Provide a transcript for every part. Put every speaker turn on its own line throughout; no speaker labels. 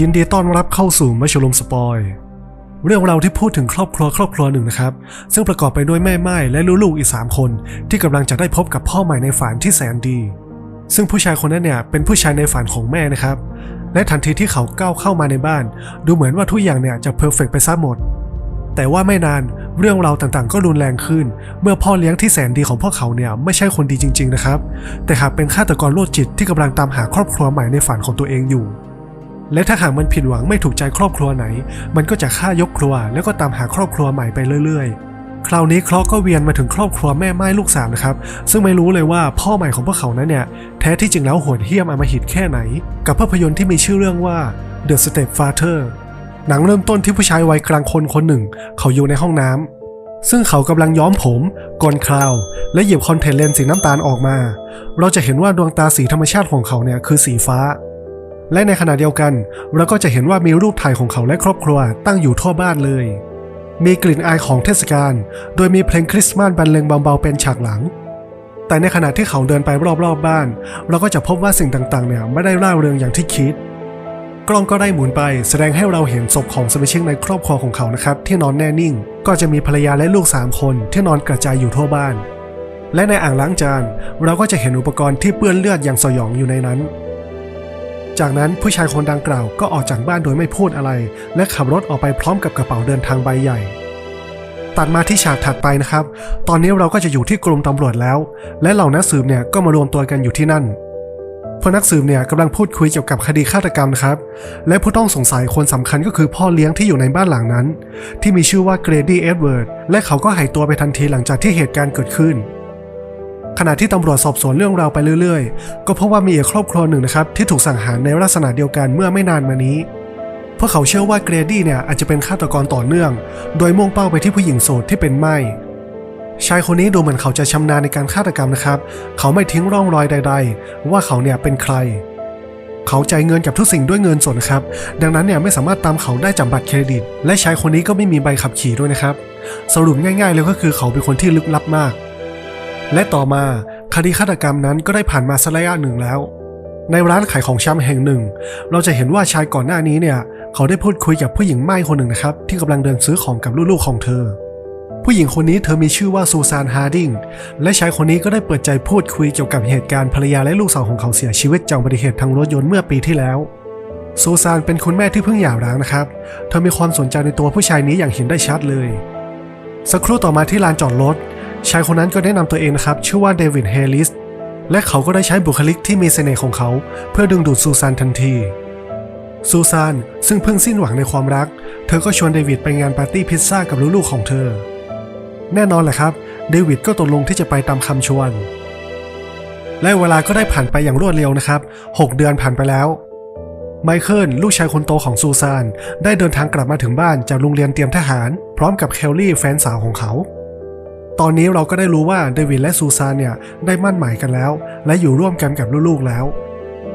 ยินดีต้อนรับเข้าสู่มัชลุมสปอย เรื่องราวที่พูดถึงครอบครัวครอบครัวหนึ่งนะครับ ซึ่งประกอบไปด้วยแม่ไม้และลูกๆอีก3คน ที่กำลังจะได้พบกับพ่อใหม่ในฝันที่แสนดี ซึ่งผู้ชายคนนั้นเนี่ยเป็นผู้ชายในฝันของแม่นะครับ และทันทีที่เขาก้าวเข้ามาในบ้าน ดูเหมือนว่าทุกอย่างเนี่ยจะเพอร์เฟกไปซะหมด แต่ว่าไม่นานเรื่องราวต่างๆ ก็รุนแรงขึ้น เมื่อพ่อเลี้ยงที่แสนดีของพวกเขาเนี่ยไม่ใช่คนดีจริง ๆนะครับ แต่หากเป็นฆาตกรโรคจิตที่กำลังตามหาครอบครัวใหม่ในฝันของตัวเองอยู่ และถ้าหากมันผิดหวังไม่ถูกใจครอบครัวไหน มันก็จะฆ่ายกครัว แล้วก็ตามหาครอบครัวใหม่ไปเรื่อยๆ คราวนี้เคราะห์ก็เวียนมาถึงครอบครัวแม่ไม้ลูกสามนะครับ ซึ่งไม่รู้เลยว่าพ่อใหม่ของพวกเขานั้นเนี่ย แท้ที่จริงแล้วโหดเหี้ยมอมหิตแค่ไหน กับภาพยนตร์ที่มีชื่อเรื่องว่า The Stepfather หนังเริ่มต้นที่ผู้ชายวัยกลางคนคนหนึ่ง เขาอยู่ในห้องน้ำซึ่งเขากำลังย้อมผมกอนคราว และหยิบคอนแทคเลนส์สีน้ำตาลออกมา เราจะเห็นว่าดวงตาสีธรรมชาติของเขาเนี่ยคือสีฟ้า และในขณะเดียวกัน เราก็จะเห็นว่ามีรูปถ่ายของเขาและครอบครัวตั้งอยู่ทั่วบ้านเลย มีกลิ่นอายของเทศกาลโดยมีเพลงคริสต์มาสบรรเลงเบาๆเป็นฉากหลัง แต่ในขณะที่เขาเดินไปรอบๆบ้าน เราก็จะพบว่าสิ่งต่างๆ เนี่ยไม่ได้ร่าเริงอย่างที่คิด กล้องก็ได้หมุนไปแสดงให้เราเห็นศพของสมาชิกในครอบครัวของเขานะครับที่นอนแน่นิ่ง ก็จะมีภรรยาและลูก3คนที่นอนกระจายอยู่ทั่วบ้านและในอ่างล้างจานเราก็จะเห็นอุปกรณ์ที่เปื้อนเลือดอย่างสยองอยู่ในนั้น จากนั้นผู้ชายคนดังกล่าวก็ออกจากบ้านโดยไม่พูดอะไร และขับรถออกไปพร้อมกับกระเป๋าเดินทางใบใหญ่ ตัดมาที่ฉากถัดไปนะครับ ตอนนี้เราก็จะอยู่ที่กรมตำรวจแล้ว และเหล่านักสืบเนี่ยก็มารวมตัวกันอยู่ที่นั่นพนักสืบเนี่ยกำลังพูดคุยเกี่ยวกับคดีฆาตกรรมครับ และผู้ต้องสงสัยคนสำคัญก็คือพ่อเลี้ยงที่อยู่ในบ้านหลังนั้น ที่มีชื่อว่าเกรดี้เอ็ดเวิร์ดและเขาก็หายตัวไปทันทีหลังจากที่เหตุการณ์เกิดขึ้น ขณะที่ตำรวจสอบสวนเรื่องราวไปเรื่อยๆ ก็พบว่ามีอีกครอบครัวหนึ่งนะครับที่ถูกสังหารในลักษณะเดียวกันเมื่อไม่นานมานี้พวกเขาเชื่อว่าเกรดี้เนี่ยอาจจะเป็นฆาตกรต่อเนื่อง โดยมุ่งเป้าไปที่ผู้หญิงโสดที่เป็นไม้ชายคนนี้ดูเหมือนเขาจะชำนาญในการฆาตกรรมนะครับ เขาไม่ทิ้งร่องรอยใด ๆ ว่าเขาเนี่ยเป็นใคร เขาจ่ายเงินกับทุกสิ่งด้วยเงินสดนะครับ ดังนั้นเนี่ยไม่สามารถตามเขาได้จากบัตรเครดิต และชายคนนี้ก็ไม่มีใบขับขี่ด้วยนะครับ สรุปง่าย ๆ เลยก็คือเขาเป็นคนที่ลึกลับมาก และต่อมาคดีฆาตกรรมนั้นก็ได้ผ่านมาสักระยะหนึ่งแล้ว ในร้านขายของชำแห่งหนึ่ง เราจะเห็นว่าชายก่อนหน้านี้เนี่ย เขาได้พูดคุยกับผู้หญิงไม้คนหนึ่งนะครับ ที่กำลังเดินซื้อของกับลูกๆของเธอ ผู้หญิงคนนี้เธอมีชื่อว่าซูซานฮาร์ดิงและชายคนนี้ก็ได้เปิดใจพูดคุยเกี่ยวกับเหตุการณ์ภรรยาและลูกสาวของเขาเสียชีวิตจากอุบัติเหตุทางรถยนต์เมื่อปีที่แล้วซูซานเป็นคุณแม่ที่เพิ่งหย่าร้างนะครับ เธอมีความสนใจในตัวผู้ชายนี้อย่างเห็นได้ชัดเลย สักครู่ต่อมาที่ลานจอดรถ ชายคนนั้นก็แนะนำตัวเองนะครับ ชื่อว่าเดวิดเฮลิส และเขาก็ได้ใช้บุคลิกที่มีเสน่ห์ของเขา เพื่อดึงดูดซูซานทันที ซูซานซึ่งเพิ่งสิ้นหวังในความรัก เธอก็ชวนเดวิดไปงานปาร์ตี้พิซซ่ากับลูกๆของเธอ แน่นอนแหละครับ เดวิดก็ตกลงที่จะไปตามคำชวน และเวลาก็ได้ผ่านไปอย่างรวดเร็วนะครับ 6 เดือนผ่านไปแล้วไมเคิลลูกชายคนโตของซูซานได้เดินทางกลับมาถึงบ้านจากโรงเรียนเตรียมทหาร พร้อมกับเคลลี่แฟนสาวของเขา ตอนนี้เราก็ได้รู้ว่าเดวิดและซูซานเนี่ยได้มั่นหมายกันแล้ว และอยู่ร่วมกันกับลูกๆแล้ว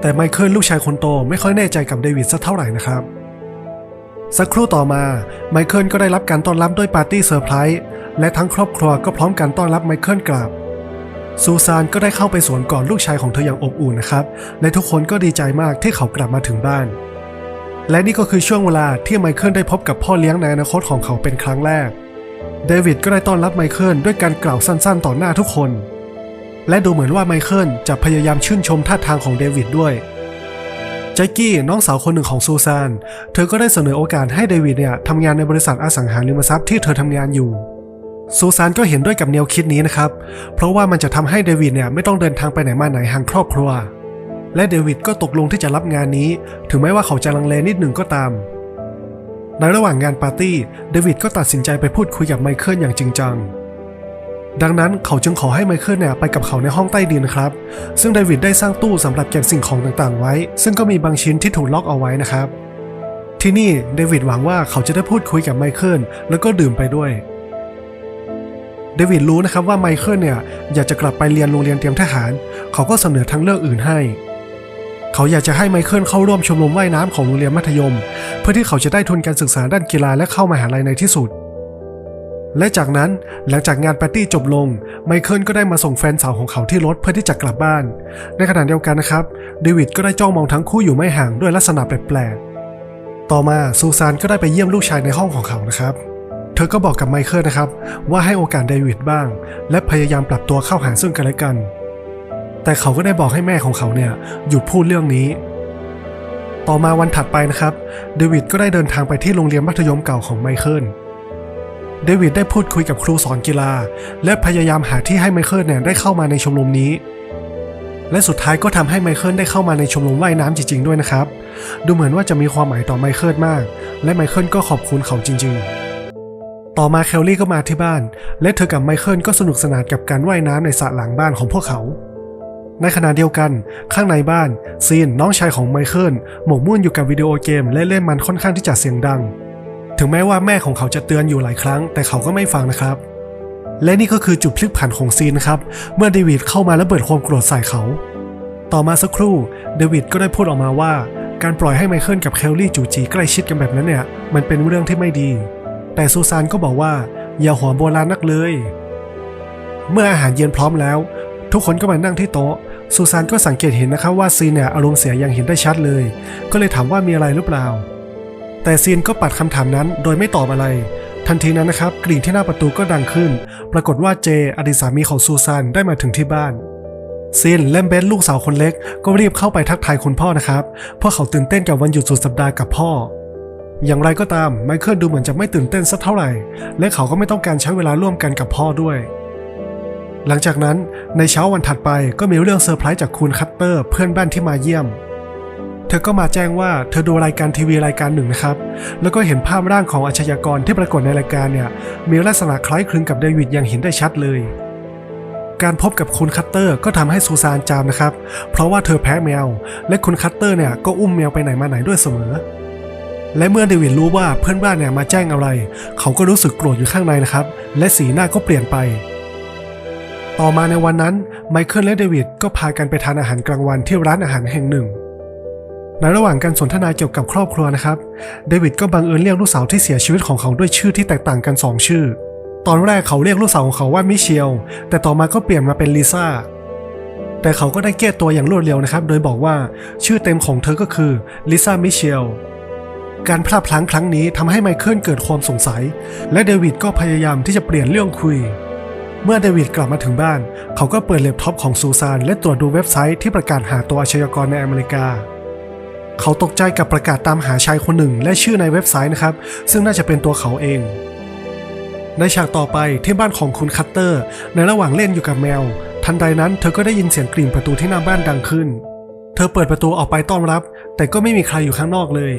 แต่ไมเคิลลูกชายคนโตไม่ค่อยแน่ใจกับเดวิดสักเท่าไหร่นะครับสักครู่ต่อมาไมเคิลก็ได้รับการต้อนรับด้วยปาร์ตี้เซอร์ไพรส์และทั้งครอบครัวก็พร้อมกันต้อนรับไมเคิลกลับซูซานก็ได้เข้าไปสวนก่อนลูกชายของเธออย่างอบอุ่นนะครับ และทุกคนก็ดีใจมากที่เขากลับมาถึงบ้าน และนี่ก็คือช่วงเวลาที่ไมเคิลได้พบกับพ่อเลี้ยงในอนาคตของเขาเป็นครั้งแรก เดวิดก็ได้ต้อนรับไมเคิลด้วยการกล่าวสั้นๆ ต่อหน้าทุกคน และดูเหมือนว่าไมเคิลจะพยายามชื่นชมท่าทางของเดวิดด้วยแจ็คกี้น้องสาวคนหนึ่งของซูซาน เธอก็ได้เสนอโอกาสให้เดวิดเนี่ยทำงานในบริษัทอสังหาริมทรัพย์ที่เธอทำงานอยู่ ซูซานก็เห็นด้วยกับแนวคิดนี้นะครับ เพราะว่ามันจะทำให้เดวิดเนี่ยไม่ต้องเดินทางไปไหนมาไหนห่างครอบครัว และเดวิดก็ตกลงที่จะรับงานนี้ ถึงแม้ว่าเขาจะลังเลนิดหนึ่งก็ตาม ในระหว่างงานปาร์ตี้ เดวิดก็ตัดสินใจไปพูดคุยกับไมเคิลอย่างจริงจัง ดังนั้นเขาจึงขอให้ไมเคิลเนี่ยไปกับเขาในห้องใต้ดินครับ ซึ่งเดวิดได้สร้างตู้สำหรับเก็บสิ่งของต่างๆ ไว้ ซึ่งก็มีบางชิ้นที่ถูกล็อกเอาไว้นะครับ ที่นี่เดวิดหวังว่าเขาจะได้พูดคุยกับไมเคิลแล้วก็ดื่มไปด้วยเดวิดรู้นะครับว่าไมเคิลเนี่ยอยากจะกลับไปเรียนโรงเรียนเตรียมทหาร เขาก็เสนอทางเลือกอื่นให้ เขาอยากจะให้ไมเคิลเข้าร่วมชมรมว่ายน้ำของโรงเรียนมัธยม เพื่อที่เขาจะได้ทุนการศึกษาด้านกีฬาและเข้ามหาลัยในที่สุด และจากนั้นหลังจากงานปาร์ตี้จบลง ไมเคิลก็ได้มาส่งแฟนสาวของเขาที่รถเพื่อที่จะกลับบ้าน ในขณะเดียวกันนะครับเดวิดก็ได้จ้องมองทั้งคู่อยู่ไม่ห่างด้วยลักษณะแปลกๆต่อมาซูซานก็ได้ไปเยี่ยมลูกชายในห้องของเขานะครับเธอก็บอกกับไมเคิลนะครับ ว่าให้โอกาสเดวิดบ้าง และพยายามปรับตัวเข้าหาซึ่งกันและกัน แต่เขาก็ได้บอกให้แม่ของเขาเนี่ยหยุดพูดเรื่องนี้ ต่อมาวันถัดไปนะครับเดวิดก็ได้เดินทางไปที่โรงเรียนมัธยมเก่าของไมเคิลเดวิดได้พูดคุยกับครูสอนกีฬา และพยายามหาที่ให้ไมเคิลเนี่ยได้เข้ามาในชมรมนี้ และสุดท้ายก็ทำให้ไมเคิลได้เข้ามาในชมรมว่ายน้ำจริง ๆ ด้วยนะครับ ดูเหมือนว่าจะมีความหมายต่อไมเคิลมาก และไมเคิลก็ขอบคุณเขาจริง ๆ ต่อมาเคลลี่ก็มาที่บ้าน และเธอกับไมเคิลก็สนุกสนานกับการว่ายน้ำในสระหลังบ้านของพวกเขา ในขณะเดียวกัน ข้างในบ้านซีนน้องชายของไมเคิลหมกมุ่นอยู่กับวิดีโอเกมและเล่นมันค่อนข้างที่จะเสียงดัง ถึงแม้ว่าแม่ของเขาจะเตือนอยู่หลายครั้ง แต่เขาก็ไม่ฟังนะครับ และนี่ก็คือจุดพลิกผันของซีนครับ เมื่อเดวิดเข้ามาและเบิดความโกรธใส่เขา ต่อมาสักครู่เดวิดก็ได้พูดออกมาว่า การปล่อยให้ไมเคิลกับเคลลี่จูจีใกล้ชิดกันแบบนั้นเนี่ย มันเป็นเรื่องที่ไม่ดี แต่ซูซานก็บอกว่าอย่าหัวโบราณนักเลย เมื่ออาหารเย็นพร้อมแล้ว ทุกคนก็มานั่งที่โต๊ะ ซูซานก็สังเกตเห็นนะครับว่าซีนเนี่ยอารมณ์เสียอย่างเห็นได้ชัดเลย ก็เลยถามว่ามีอะไรหรือเปล่า แต่ซีนก็ปัดคำถามนั้นโดยไม่ตอบอะไร ทันทีนั้นนะครับกริ่งที่หน้าประตูก็ดังขึ้น ปรากฏว่าเจอดีตสามีของซูซานได้มาถึงที่บ้านซีนและเบนลูกสาวคนเล็ก ก็รีบเข้าไปทักทายคุณพ่อนะครับ เพราะเขาตื่นเต้นกับวันหยุดสุดสัปดาห์กับพ่อ อย่างไรก็ตามไมเคิลดูเหมือนจะไม่ตื่นเต้นสักเท่าไหร่ และเขาก็ไม่ต้องการใช้เวลาร่วมกันกับพ่อด้วย หลังจากนั้นในเช้าวันถัดไปก็มีเรื่องเซอร์ไพรส์จากคุณคัตเตอร์ เพื่อนบ้านที่มาเยี่ยม เธอก็มาแจ้งว่าเธอดูรายการทีวีรายการหนึ่งนะครับ แล้วก็เห็นภาพร่างของอาชญากรที่ปรากฏในรายการเนี่ย มีลักษณะคล้ายคลึงกับเดวิดอย่างเห็นได้ชัดเลย การพบกับคุณคัตเตอร์ก็ทำให้ซูซานจามนะครับ เพราะว่าเธอแพ้แมว และคุณคัตเตอร์เนี่ยก็อุ้มแมวไปไหนมาไหนด้วยเสมอ และเมื่อเดวิดรู้ว่าเพื่อนบ้านเนี่ยมาแจ้งอะไร เขาก็รู้สึกโกรธอยู่ข้างในนะครับ และสีหน้าก็เปลี่ยนไป ต่อมาในวันนั้นไมเคิลและเดวิดก็พากันไปทานอาหารกลางวันที่ร้านอาหารแห่งหนึ่ง ในระหว่างการสนทนาเกี่ยวกับครอบครัวนะครับ เดวิดก็บังเอิญเรียกลูกสาวที่เสียชีวิตของเขาด้วยชื่อที่แตกต่างกัน 2 ชื่อ ตอนแรกเขาเรียกลูกสาวของเขาว่ามิเชล แต่ต่อมาก็เปลี่ยนมาเป็นลิซ่า แต่เขาก็ได้แก้ตัวอย่างรวดเร็วนะครับ โดยบอกว่าชื่อเต็มของเธอก็คือลิซ่ามิเชลการพลาดพลั้งครั้งนี้ทำให้ไมเคิลเกิดความสงสัย และเดวิดก็พยายามที่จะเปลี่ยนเรื่องคุย เมื่อเดวิดกลับมาถึงบ้าน เขาก็เปิดแล็ปท็อปของซูซานและตรวจดูเว็บไซต์ที่ประกาศหาตัวอาชญากรในอเมริกา เขาตกใจกับประกาศตามหาชายคนหนึ่งและชื่อในเว็บไซต์นะครับ ซึ่งน่าจะเป็นตัวเขาเอง ในฉากต่อไปที่บ้านของคุณคัตเตอร์ ในระหว่างเล่นอยู่กับแมว ทันใดนั้นเธอก็ได้ยินเสียงกริ่งประตูที่หน้าบ้านดังขึ้น เธอเปิดประตูออกไปต้อนรับ แต่ก็ไม่มีใครอยู่ข้างนอกเลย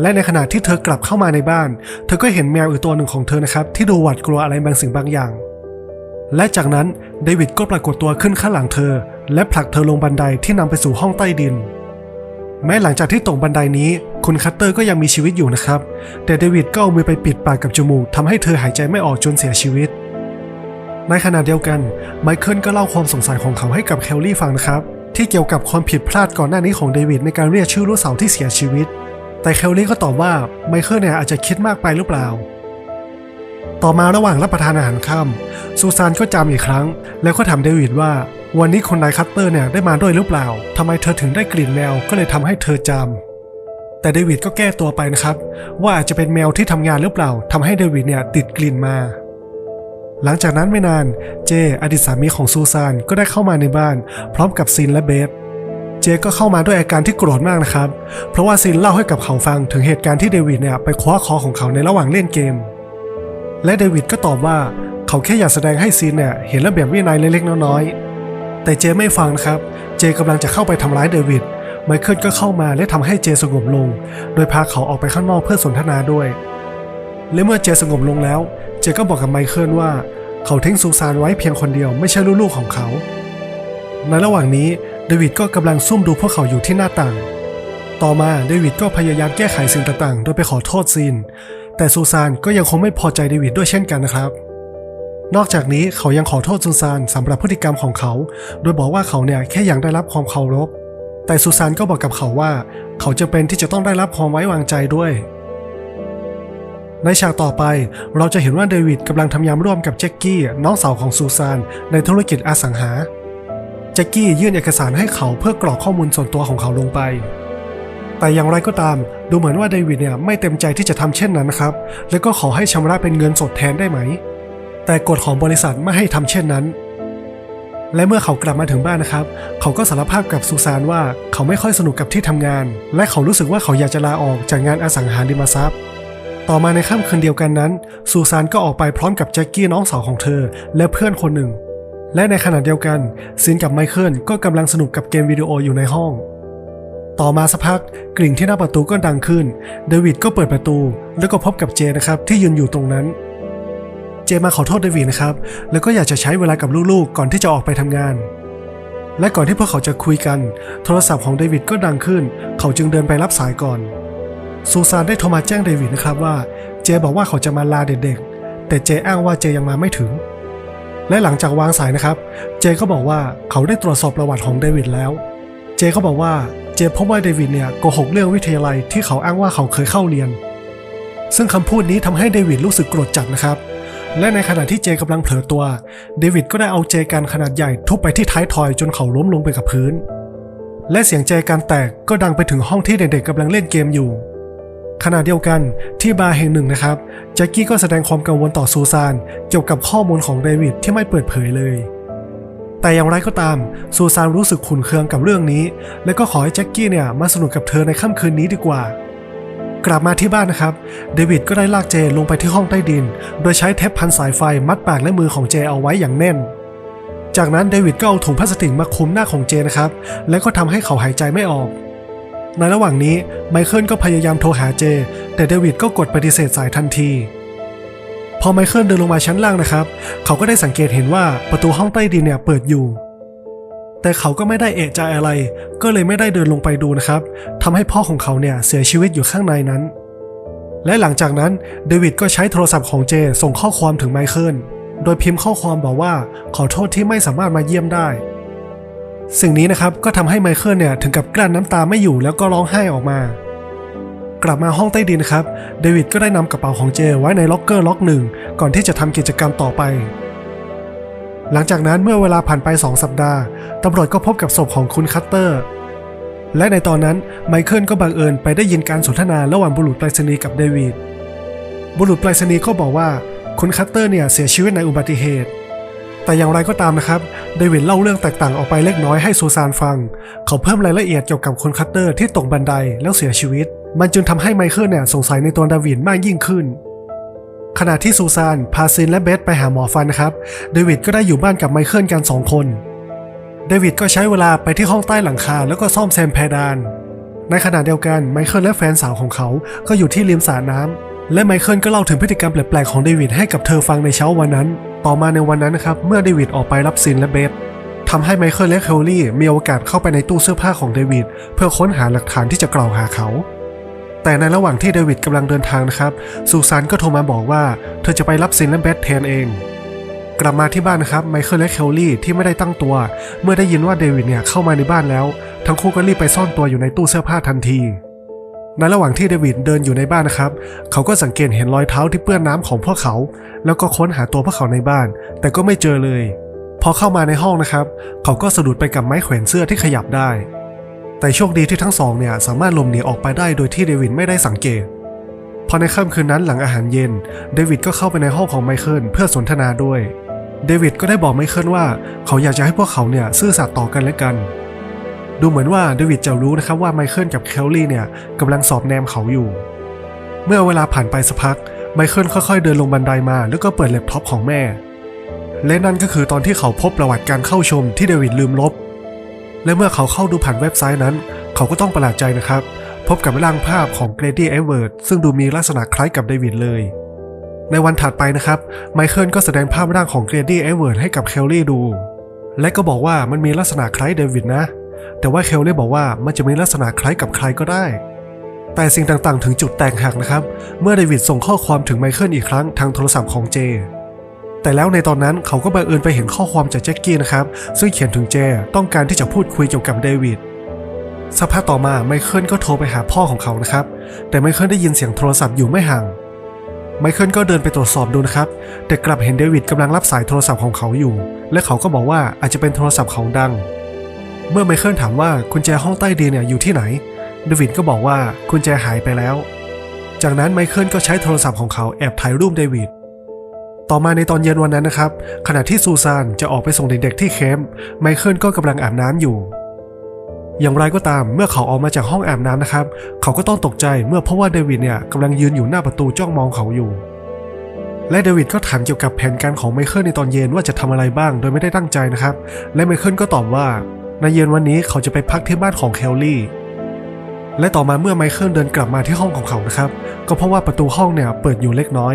และในขณะที่เธอกลับเข้ามาในบ้าน เธอก็เห็นแมวอีกตัวหนึ่งของเธอนะครับ ที่ดูหวาดกลัวอะไรบางสิ่งบางอย่าง และจากนั้นเดวิดก็ปรากฏตัวขึ้นข้างหลังเธอ และผลักเธอลงบันไดที่นำไปสู่ห้องใต้ดิน แม้หลังจากที่ตกบันไดนี้ คุณคัตเตอร์ก็ยังมีชีวิตอยู่นะครับ แต่เดวิดก็เอามือไปปิดปากกับจมูกทำให้เธอหายใจไม่ออกจนเสียชีวิต ในขณะเดียวกันไมเคิลก็เล่าความสงสัยของเขาให้กับเคลลี่ฟังนะครับ ที่เกี่ยวกับความผิดพลาดก่อนหน้านี้ของเดวิดในการเรียกชื่อลูกสาวที่เสียชีวิต แต่เคลลี่ก็ตอบว่าไมเคิลเนี่ยอาจจะคิดมากไปหรือเปล่า ต่อมาระหว่างรับประทานอาหารค่ำซูซานก็จำอีกครั้ง แล้วก็ถามเดวิดว่า วันนี้คนนายคัตเตอร์เนี่ยได้มาด้วยหรือเปล่าทำไมเธอถึงได้กลิ่นแมวก็เลยทำให้เธอจำแต่เดวิดก็แก้ตัวไปนะครับ ว่าอาจจะเป็นแมวที่ทำงานหรือเปล่าทำให้เดวิดเนี่ยติดกลิ่นมา หลังจากนั้นไม่นานเจ อดีตสามีของซูซานก็ได้เข้ามาในบ้าน พร้อมกับซินและเบสเจก็เข้ามาด้วยอาการที่โกรธมากนะครับ เพราะว่าซินเล่าให้กับเขาฟังถึงเหตุการณ์ที่เดวิดเนี่ยไปคว้าคอของเขาในระหว่างเล่นเกม และเดวิดก็ตอบว่าเขาแค่อยากแสดงให้ซินเนี่ยเห็นระเบียบวินัยเล็กๆน้อยๆ แต่เจไม่ฟังนะครับ เจกำลังจะเข้าไปทำร้ายเดวิด ไมเคิลก็เข้ามาและทำให้เจสงบลง โดยพาเขาออกไปข้างนอกเพื่อสนทนาด้วย และเมื่อเจสงบลงแล้ว เจก็บอกกับไมเคิลว่า เขาทิ้งซูซานไว้เพียงคนเดียวไม่ใช่ลูกๆของเขา ในระหว่างนี้เดวิดก็กำลังซุ่มดูพวกเขาอยู่ที่หน้าต่าง ต่อมาเดวิดก็พยายามแก้ไขสิ่งต่างๆ โดยไปขอโทษซีน แต่ซูซานก็ยังคงไม่พอใจเดวิดด้วยเช่นกันนะครับ นอกจากนี้เขายังขอโทษซูซานสำหรับพฤติกรรมของเขา โดยบอกว่าเขาเนี่ยแค่อยากได้รับความเคารพ แต่ซูซานก็บอกกับเขาว่า เขาจะเป็นที่จะต้องได้รับความไว้วางใจด้วย ในฉากต่อไปเราจะเห็นว่าเดวิดกำลังทำงานร่วมกับแจ็คกี้น้องสาวของซูซานในธุรกิจอสังหาแจ็คกี้ยื่นเอกสารให้เขาเพื่อกรอกข้อมูลส่วนตัวของเขาลงไป แต่อย่างไรก็ตาม ดูเหมือนว่าเดวิดเนี่ยไม่เต็มใจที่จะทำเช่นนั้นนะครับ แล้วก็ขอให้ชำระเป็นเงินสดแทนได้ไหม แต่กฎของบริษัทไม่ให้ทำเช่นนั้น และเมื่อเขากลับมาถึงบ้านนะครับ เขาก็สารภาพกับซูซานว่าเขาไม่ค่อยสนุกกับที่ทำงาน และเขารู้สึกว่าเขาอยากจะลาออกจากงานอสังหาริมทรัพย์ ต่อมาในค่ำคืนเดียวกันนั้น ซูซานก็ออกไปพร้อมกับแจ็คกี้น้องสาวของเธอ และเพื่อนคนหนึ่ง และในขณะเดียวกันซินกับไมเคิลก็กำลังสนุกกับเกมวิดีโออยู่ในห้อง ต่อมาสักพักกริ่งที่หน้าประตูก็ดังขึ้น เดวิดก็เปิดประตู แล้วก็พบกับเจนะครับที่ยืนอยู่ตรงนั้น เจมาขอโทษเดวิดนะครับ แล้วก็อยากจะใช้เวลากับลูกๆ ก่อนที่จะออกไปทำงาน และก่อนที่พวกเขาจะคุยกัน โทรศัพท์ของเดวิดก็ดังขึ้น เขาจึงเดินไปรับสายก่อน ซูซานได้โทรมาแจ้งเดวิดนะครับว่า เจบอกว่าเขาจะมาลาเด็กๆ แต่เจอ้างว่าเจยังมาไม่ถึง และหลังจากวางสายนะครับ เจก็บอกว่าเขาได้ตรวจสอบประวัติของเดวิดแล้ว เจก็บอกว่า เจพบว่าเดวิดเนี่ยโกหกเรื่องวิทยาลัยที่เขาอ้างว่าเขาเคยเข้าเรียน ซึ่งคำพูดนี้ทำให้เดวิดรู้สึกโกรธจัดนะครับ และในขณะที่เจกำลังเผลอตัว เดวิดก็ได้เอาเจกันขนาดใหญ่ทุบไปที่ท้ายทอยจนเขาล้มลงไปกับพื้น และเสียงเจกันแตกก็ดังไปถึงห้องที่เด็กๆกำลังเล่นเกมอยู่ขณะเดียวกันที่บาร์แห่งหนึ่งนะครับแจ็คกี้ก็แสดงความกังวลต่อซูซานเกี่ยวกับข้อมูลของเดวิดที่ไม่เปิดเผยเลย แต่อย่างไรก็ตาม ซูซานรู้สึกขุนเคืองกับเรื่องนี้ และก็ขอให้แจ็คกี้เนี่ยมาสนุกกับเธอในค่ำคืนนี้ดีกว่า กลับมาที่บ้านนะครับ เดวิดก็ได้ลากเจลงไปที่ห้องใต้ดิน โดยใช้เทปพันสายไฟมัดปากและมือของเจเอาไว้อย่างแน่น จากนั้นเดวิดก็เอาถุงพลาสติกมาคลุมหน้าของเจนะครับ และก็ทำให้เขาหายใจไม่ออก ในระหว่างนี้ไมเคิลก็พยายามโทรหาเจ แต่เดวิดก็กดปฏิเสธสายทันที พอไมเคิลเดินลงมาชั้นล่างนะครับ เขาก็ได้สังเกตเห็นว่าประตูห้องใต้ดินเนี่ยเปิดอยู่ แต่เขาก็ไม่ได้เอะใจอะไร ก็เลยไม่ได้เดินลงไปดูนะครับทำให้พ่อของเขาเนี่ยเสียชีวิตอยู่ข้างในนั้น และหลังจากนั้นเดวิดก็ใช้โทรศัพท์ของเจส่งข้อความถึงไมเคิลโดยพิมพ์ข้อความบอกว่าขอโทษที่ไม่สามารถมาเยี่ยมได้ สิ่งนี้นะครับก็ทำให้ไมเคิลเนี่ยถึงกับกลั้นน้ำตาไม่อยู่แล้วก็ร้องไห้ออกมา กลับมาห้องใต้ดินครับ เดวิดก็ได้นำกระเป๋าของเจไว้ในล็อกเกอร์ล็อกหนึ่งก่อนที่จะทำกิจกรรมต่อไป หลังจากนั้นเมื่อเวลาผ่านไป 2 สัปดาห์ตำรวจก็พบกับศพของคุณคัตเตอร์ และในตอนนั้นไมเคิลก็บังเอิญไปได้ยินการสนทนาระหว่างบุรุษไปรษณีย์กับเดวิด บุรุษไปรษณีย์ก็บอกว่าคุณคัตเตอร์เนี่ยเสียชีวิตในอุบัติเหตุ แต่อย่างไรก็ตามนะครับ เดวิดเล่าเรื่องแตกต่างออกไปเล็กน้อยให้ซูซานฟัง เขาเพิ่มรายละเอียดเกี่ยวกับคุณคัตเตอร์ที่ตกบันไดแล้วเสียชีวิต มันจึงทำให้ไมเคิลเนี่ยสงสัยในตัวดาวิดมากยิ่งขึ้น ขณะที่ซูซานพาซินและเบธไปหาหมอฟันนะครับเดวิดก็ได้อยู่บ้านกับไมเคิลกันสองคนเดวิดก็ใช้เวลาไปที่ห้องใต้หลังคาแล้วก็ซ่อมแซมเพดาน ในขณะเดียวกันไมเคิลและแฟนสาวของเขาก็อยู่ที่ริมสระน้ำและไมเคิลก็เล่าถึงพฤติกรรมแปลกๆของเดวิดให้กับเธอฟังในเช้าวันนั้น ต่อมาในวันนั้นนะครับเมื่อเดวิดออกไปรับซินและเบธทำให้ไมเคิลและเคลลี่มีโอกาสเข้าไปในตู้เสื้อผ้าของเดวิดเพื่อค้นหาหลักฐานที่จะกล่าวหาเขา แต่ในระหว่างที่เดวิดกำลังเดินทางนะครับซูซานก็โทรมาบอกว่าเธอจะไปรับซินและเบธแทนเอง กลับมาที่บ้านนะครับไมเคิลและเคลลี่ที่ไม่ได้ตั้งตัว เมื่อได้ยินว่าเดวิดเนี่ยเข้ามาในบ้านแล้ว ทั้งคู่ก็รีบไปซ่อนตัวอยู่ในตู้เสื้อผ้าทันทีในระหว่างที่เดวิดเดินอยู่ในบ้านนะครับ เขาก็สังเกตเห็นรอยเท้าที่เปื้อนน้ำของพวกเขา แล้วก็ค้นหาตัวพวกเขาในบ้าน แต่ก็ไม่เจอเลย พอเข้ามาในห้องนะครับ เขาก็สะดุดไปกับไม้แขวนเสื้อที่ขยับได้ แต่โชคดีที่ทั้งสองเนี่ยสามารถหลบหนีออกไปได้โดยที่เดวิดไม่ได้สังเกต พอในค่ำคืนนั้นหลังอาหารเย็น เดวิดก็เข้าไปในห้องของไมเคิลเพื่อสนทนาด้วย เดวิดก็ได้บอกไมเคิลว่าเขาอยากจะให้พวกเขาเนี่ยซื่อสัตย์ต่อกันและกัน ดูเหมือนว่าเดวิดจะรู้นะครับว่าไมเคิลกับเคลลี่เนี่ยกำลังสอบแนมเขาอยู่ เมื่อเวลาผ่านไปสักพักไมเคิลค่อยๆเดินลงบันไดมา แล้วก็เปิดแล็ปท็อปของแม่ และนั่นก็คือตอนที่เขาพบประวัติการเข้าชมที่เดวิดลืมลบ และเมื่อเขาเข้าดูผ่านเว็บไซต์นั้น เขาก็ต้องประหลาดใจนะครับ พบกับร่างภาพของเกรดี้เอเวิร์ดซึ่งดูมีลักษณะคล้ายกับเดวิดเลย ในวันถัดไปนะครับ ไมเคิลก็แสดงภาพร่างของเกรดี้เอเวิร์ดให้กับเคลลี่ดู และก็บอกว่ามันมีลักษณะคล้ายเดวิดนะ แต่ว่าเคลลี่บอกว่ามันจะมีลักษณะคล้ายกับใครก็ได้ แต่สิ่งต่างๆ ถึงจุดแตกหักนะครับ เมื่อเดวิดส่งข้อความถึงไมเคิลอีกครั้งทางโทรศัพท์ของเจ แต่แล้วในตอนนั้นเขาก็บังเอิญไปเห็นข้อความจากแจ็คกี้นะครับ ซึ่งเขียนถึงเจต้องการที่จะพูดคุยเกี่ยวกับเดวิดสักพักต่อมาไมเคิลก็โทรไปหาพ่อของเขานะครับ แต่ไมเคิลได้ยินเสียงโทรศัพท์อยู่ไม่ห่างไมเคิลก็เดินไปตรวจสอบดูนะครับ แต่กลับเห็นเดวิดกำลังรับสายโทรศัพท์ของเขาอยู่ และเขาก็บอกว่าอาจจะเป็นโทรศัพท์ของดัง เมื่อไมเคิลถามว่ากุญแจห้องใต้ดินเนี่ยอยู่ที่ไหนเเดวิดก็บอกว่ากุญแจหายไปแล้ว จากนั้นไมเคิลก็ใช้โทรศัพท์ของเขาแอบถ่ายรูปเดวิด ต่อมาในตอนเย็นวันนั้นนะครับ ขณะที่ซูซานจะออกไปส่งเด็กๆที่แคมป์ไมเคิลก็กำลังอาบน้ำอยู่ อย่างไรก็ตามเมื่อเขาออกมาจากห้องอาบน้ำนะครับ เขาก็ต้องตกใจเมื่อเพราะว่าเดวิดเนี่ยกำลังยืนอยู่หน้าประตูจ้องมองเขาอยู่ และเดวิดก็ถามเกี่ยวกับแผนการของไมเคิลในตอนเย็นว่าจะทำอะไรบ้าง โดยไม่ได้ตั้งใจนะครับ และไมเคิลก็ตอบว่าในเย็นวันนี้เขาจะไปพักที่บ้านของเคลลี่และต่อมาเมื่อไมเคิลเดินกลับมาที่ห้องของเขานะครับ ก็เพราะว่าประตูห้องเนี่ยเปิดอยู่เล็กน้อย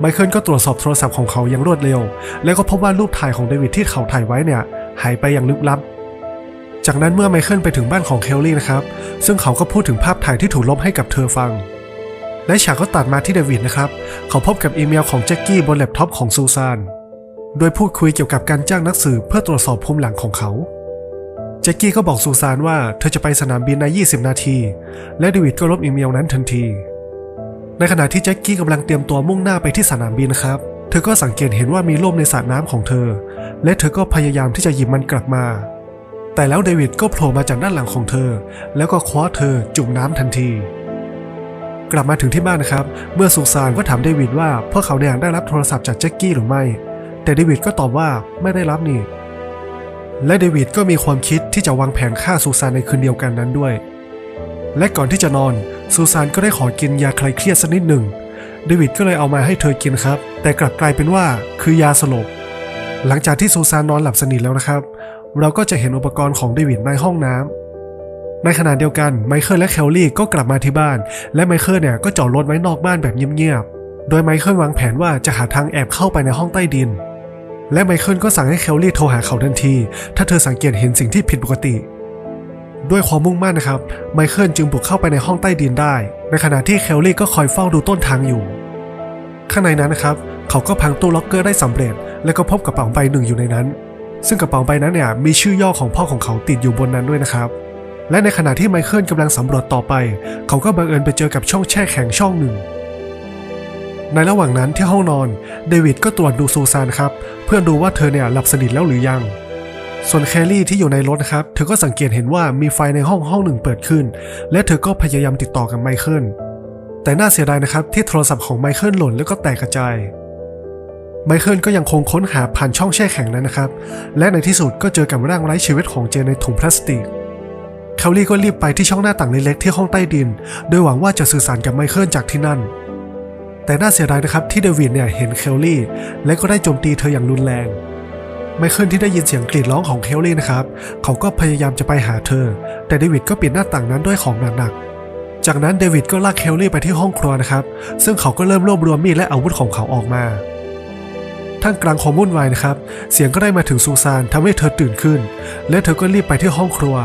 ไมเคิลก็ตรวจสอบโทรศัพท์ของเขาอย่างรวดเร็ว แล้วก็พบว่ารูปถ่ายของเดวิดที่เขาถ่ายไว้เนี่ยหายไปอย่างลึกลับ จากนั้นเมื่อไมเคิลไปถึงบ้านของเคลลี่นะครับ ซึ่งเขาก็พูดถึงภาพถ่ายที่ถูกลบให้กับเธอฟัง และฉากก็ตัดมาที่เดวิดนะครับ เขาพบกับอีเมลของแจ็คกี้บนแล็ปท็อปของซูซาน โดยพูดคุยเกี่ยวกับการจ้างนักสืบเพื่อตรวจสอบภูมิหลังของเขาแจ็คกี้ก็บอกซูซานว่าเธอจะไปสนามบินใน 20 นาที และเดวิดก็ลบอีเมลนั้นทันที ในขณะที่แจ็คกี้กำลังเตรียมตัวมุ่งหน้าไปที่สนามบินนะครับ เธอก็สังเกตเห็นว่ามีร่มในสระน้ำของเธอ และเธอก็พยายามที่จะหยิบมันกลับมา แต่แล้วเดวิดก็โผล่มาจากด้านหลังของเธอ แล้วก็คว้าเธอจุ่มน้ำทันที กลับมาถึงที่บ้านนะครับ เมื่อซูซานก็ถามเดวิดว่าพวกเขาเนี่ยได้รับโทรศัพท์จากแจ็คกี้หรือไม่ แต่เดวิดก็ตอบว่าไม่ได้รับนี่ และเดวิดก็มีความคิดที่จะวางแผนฆ่าซูซานในคืนเดียวกันนั้นด้วยและก่อนที่จะนอน ซูซานก็ได้ขอกินยาคลายเครียดสักนิดหนึ่งเดวิดก็เลยเอามาให้เธอกินครับ แต่กลับกลายเป็นว่าคือยาสลบ หลังจากที่ซูซานนอนหลับสนิทแล้วนะครับ เราก็จะเห็นอุปกรณ์ของเดวิดในห้องน้ำในขณะเดียวกันไมเคิลและแคลลี่ก็กลับมาที่บ้าน และไมเคิลเนี่ยก็จอดรถไว้นอกบ้านแบบเงียบๆ โดยไมเคิลวางแผนว่าจะหาทางแอบเข้าไปในห้องใต้ดิน และไมเคิลก็สั่งให้แคลลี่โทรหาเขาทันที ถ้าเธอสังเกตเห็นสิ่งที่ผิดปกติ ด้วยความมุ่งมั่นนะครับ ไมเคิลจึงบุกเข้าไปในห้องใต้ดินได้ ในขณะที่แคลลี่ก็คอยเฝ้าดูต้นทางอยู่ ข้างในนั้นนะครับ เขาก็พังตู้ล็อกเกอร์ได้สำเร็จ และก็พบกระเป๋าใบหนึ่งอยู่ในนั้น ซึ่งกระเป๋าใบนั้นเนี่ยมีชื่อย่อของพ่อของเขาติดอยู่บนนั้นด้วยนะครับ และในขณะที่ไมเคิลกำลังสำรวจต่อไป เขาก็บังเอิญไปเจอกับช่องแช่แข็งช่องหนึ่ง ในระหว่างนั้นที่ห้องนอนเดวิดก็ตรวจดูซูซานครับเพื่อดูว่าเธอเนี่ยหลับสนิทแล้วหรือยัง ส่วนแคลรี่ที่อยู่ในรถนะครับ เธอก็สังเกตเห็นว่ามีไฟในห้องห้องหนึ่งเปิดขึ้น และเธอก็พยายามติดต่อกับไมเคิล แต่น่าเสียดายนะครับที่โทรศัพท์ของไมเคิลหล่นแล้วก็แตกกระจาย ไมเคิลก็ยังคงค้นหาผ่านช่องแช่แข็งนั้นนะครับ และในที่สุดก็เจอกับร่างไร้ชีวิตของเจนในถุงพลาสติกแคลลี่ก็รีบไปที่ช่องหน้าต่างเล็กๆที่ห้องใต้ดิน โดยหวังว่าจะสื่อสารกับไมเคิลจากที่นั่น แต่น่าเสียดายนะครับที่เดวิดเนี่ยเห็นเคลลี่ และก็ได้โจมตีเธออย่างรุนแรง ไมเคิลที่ได้ยินเสียงกรีดร้องของเคลลี่นะครับ เขาก็พยายามจะไปหาเธอ แต่เดวิดก็ปิดหน้าต่างนั้นด้วยของหนักๆ จากนั้นเดวิดก็ลากเคลลี่ไปที่ห้องครัวนะครับ ซึ่งเขาก็เริ่มรวบรวมมีดและอาวุธของเขาออกมา ท่ามกลางความวุ่นวายนะครับ เสียงก็ได้มาถึงซูซานทำให้เธอตื่นขึ้น และเธอก็รีบไปที่ห้องครัว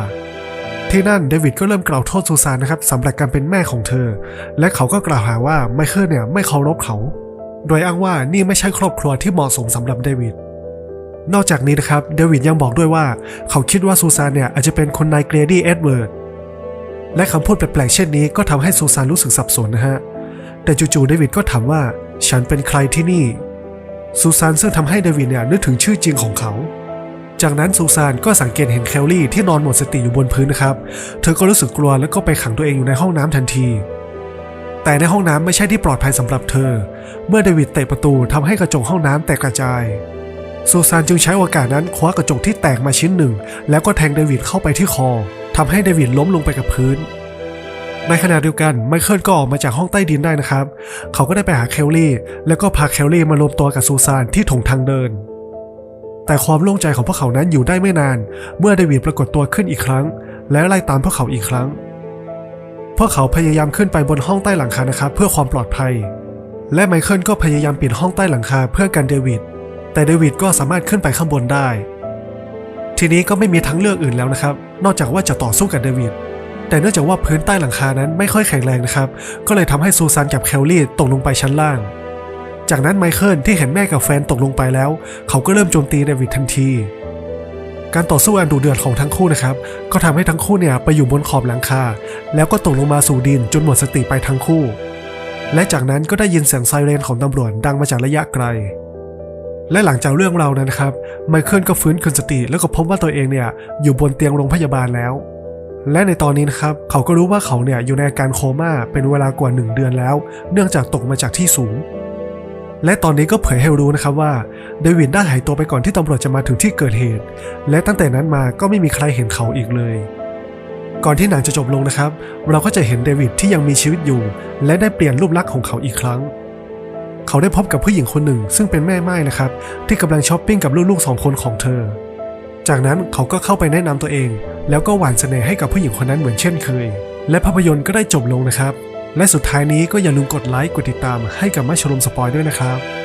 ที่นั่นเดวิดก็เริ่มกล่าวโทษซูซานนะครับสำหรับการเป็นแม่ของเธอ และเขาก็กล่าวหาว่าไมเคิลเนี่ยไม่เคารพเขา โดยอ้างว่านี่ไม่ใช่ครอบครัวที่เหมาะสมสำหรับเดวิด นอกจากนี้นะครับเดวิดยังบอกด้วยว่า เขาคิดว่าซูซานเนี่ยอาจจะเป็นคนนายเกรดี้เอ็ดเวิร์ดและคำพูดแปลกๆเช่นนี้ก็ทำให้ซูซานรู้สึกสับสนนะฮะ แต่จู่ๆเดวิดก็ถามว่า ฉันเป็นใครที่นี่ ซูซานซึ่งทำให้เดวิดเนี่ยนึกถึงชื่อจริงของเขา จากนั้นซูซานก็สังเกตเห็นแคลลี่ที่นอนหมดสติอยู่บนพื้นนะครับ เธอก็รู้สึกกลัวแล้วก็ไปขังตัวเองอยู่ในห้องน้ำทันที แต่ในห้องน้ำไม่ใช่ที่ปลอดภัยสำหรับเธอ เมื่อเดวิดเตะประตูทำให้กระจกห้องน้ำแตกกระจาย ซูซานจึงใช้โอกาสนั้นคว้ากระจกที่แตกมาชิ้นหนึ่ง แล้วก็แทงเดวิดเข้าไปที่คอทำให้เดวิดล้มลงไปกับพื้น ในขณะเดียวกันไมเคิลก็ออกมาจากห้องใต้ดินได้นะครับ เขาก็ได้ไปหาเคลลี่แล้วก็พาเคลลี่มารวมตัวกับซูซานที่ถงทางเดิน แต่ความโล่งใจของพวกเขานั้นอยู่ได้ไม่นาน เมื่อเดวิดปรากฏตัวขึ้นอีกครั้ง และไล่ตามพวกเขาอีกครั้ง พวกเขาพยายามขึ้นไปบนห้องใต้หลังคานะครับ เพื่อความปลอดภัย และไมเคิลก็พยายามปิดห้องใต้หลังคาเพื่อกันเดวิด แต่เดวิดก็สามารถขึ้นไปข้างบนได้ ทีนี้ก็ไม่มีทางเลือกอื่นแล้วนะครับ นอกจากว่าจะต่อสู้กับเดวิด แต่เนื่องจากว่าพื้นใต้หลังคานั้นไม่ค่อยแข็งแรงนะครับ ก็เลยทำให้ซูซานกับแคลลี่ตกลงไปชั้นล่าง จากนั้นไมเคิลที่เห็นแม่กับแฟนตกลงไปแล้ว เขาก็เริ่มโจมตีเดวิดทันที การต่อสู้อันดุเดือดของทั้งคู่นะครับ ก็ทำให้ทั้งคู่เนี่ยไปอยู่บนขอบหลังคา แล้วก็ตกลงมาสู่ดินจนหมดสติไปทั้งคู่ และจากนั้นก็ได้ยินเสียงไซเรนของตำรวจดังมาจากระยะไกล และหลังจากเรื่องเรานั้นนะครับไมเคิลก็ฟื้นคืนสติแล้วก็พบว่าตัวเองเนี่ยอยู่บนเตียงโรงพยาบาลแล้ว และในตอนนี้นะครับเขาก็รู้ว่าเขาเนี่ยอยู่ในอาการโคม่าเป็นเวลากว่า 1 เดือนแล้ว เนื่องจากตกมาจากที่สูง และตอนนี้ก็เผยให้รู้นะครับว่าเดวิดได้หายตัวไปก่อนที่ตำรวจจะมาถึงที่เกิดเหตุ และตั้งแต่นั้นมาก็ไม่มีใครเห็นเขาอีกเลยก่อนที่หนังจะจบลงนะครับ เราก็จะเห็นเดวิดที่ยังมีชีวิตอยู่ และได้เปลี่ยนรูปลักษณ์ของเขาอีกครั้ง เขาได้พบกับผู้หญิงคนหนึ่ง ซึ่งเป็นแม่ไม้นะครับ ที่กำลังช้อปปิ้งกับลูกๆสองคนของเธอ จากนั้นเขาก็เข้าไปแนะนำตัวเอง แล้วก็หวานเสน่ห์ให้กับผู้หญิงคนนั้นเหมือนเช่นเคย และภาพยนตร์ก็ได้จบลงนะครับ และสุดท้ายนี้ก็อย่าลืมกดไลค์กดติดตามให้กับมาชลมสปอยด้วยนะครับ